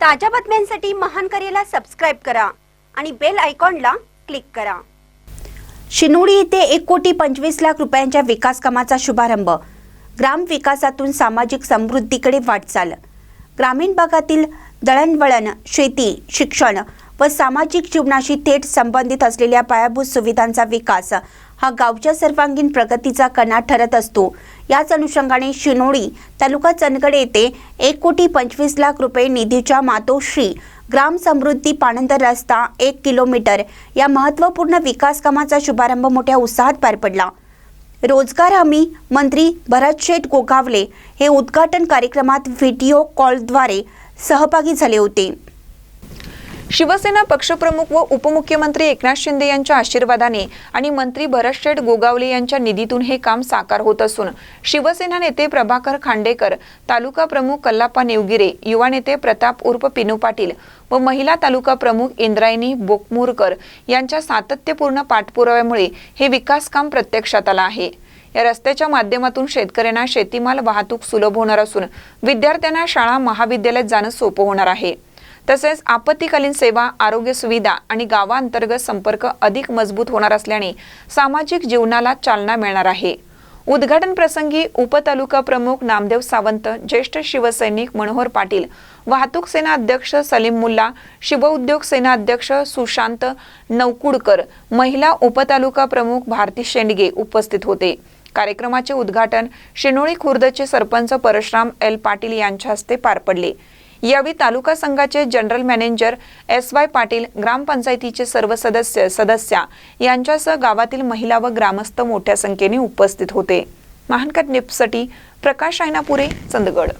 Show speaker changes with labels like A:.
A: ताज्या बातम्यांसाठी महान करेला सबस्क्राईब करा आणि बेल आयकॉनला क्लिक करा. शिनोडी येथे एक कोटी पंचवीस लाख रुपयांच्या विकास कामाचा शुभारंभ. ग्राम विकासातून सामाजिक समृद्धीकडे वाटचाल. ग्रामीण भागातील दळणवळण शेती शिक्षण व सामाजिक जीवनाशी थेट संबंधित असलेल्या पायाभूत सुविधांचा विकास. हा गावच्या सर्वांगीण प्रगतीचा कणा ठरत असतो. याच अनुषंगाने शिनोडी तालुका चंदगड येथे एक कोटी पंचवीस लाख रुपये निधीच्या मातोश्री ग्राम समृद्धी पाणंदर रस्ता एक किलोमीटर या महत्त्वपूर्ण विकास कामाचा शुभारंभ मोठ्या उत्साहात पार पडला. रोजगार हमी मंत्री भरत शेठ गोगावले हे उद्घाटन कार्यक्रमात व्हिडिओ कॉलद्वारे सहभागी झाले होते.
B: शिवसेना पक्षप्रमुख व उपमुख्यमंत्री एकनाथ शिंदे यांच्या आशीर्वादाने आणि मंत्री भरतशेठ गोगावले यांच्या निधीतून हे काम साकार होत असून शिवसेना नेते प्रभाकर खांडेकर तालुका प्रमुख कल्लाप्पा नेवगिरे युवा नेते प्रताप उर्फ पिनू पाटील व महिला तालुका प्रमुख इंद्रायणी बोकमूरकर यांच्या सातत्यपूर्ण पाठपुराव्यामुळे हे विकास काम प्रत्यक्षात आलं आहे. या रस्त्याच्या माध्यमातून शेतकऱ्यांना शेतीमाल वाहतूक सुलभ होणार असून विद्यार्थ्यांना शाळा महाविद्यालयात जाणं सोपं होणार आहे. तसेच आपत्तीकालीन सेवा आरोग्य सुविधा आणि गावांतर्गत संपर्क अधिक मजबूत होणार असल्याने सामाजिक जीवनाला चालना मिळणार आहे. उद्घाटन प्रसंगी उपतालुका प्रमुख नामदेव सावंत ज्येष्ठ शिवसैनिक मनोहर पाटील वाहतूक सेना अध्यक्ष सलीम मुल्ला शिवउद्योग सेना अध्यक्ष सुशांत नवकुडकर महिला उपतालुका प्रमुख भारती शेंडगे उपस्थित होते. कार्यक्रमाचे उद्घाटन शिनोळी खुर्दचे सरपंच परशुराम एल पाटील यांच्या हस्ते पार पडले. यावेळी तालुका संघाचे general manager S Y Patil ग्रामपंचायतीचे सर्व सदस्य सदस्या यांच्यासह गावातील महिला व ग्रामस्थ मोठ्या संख्येने उपस्थित होते. महानकट निपसाठी प्रकाश आयनापुरे चंदगड.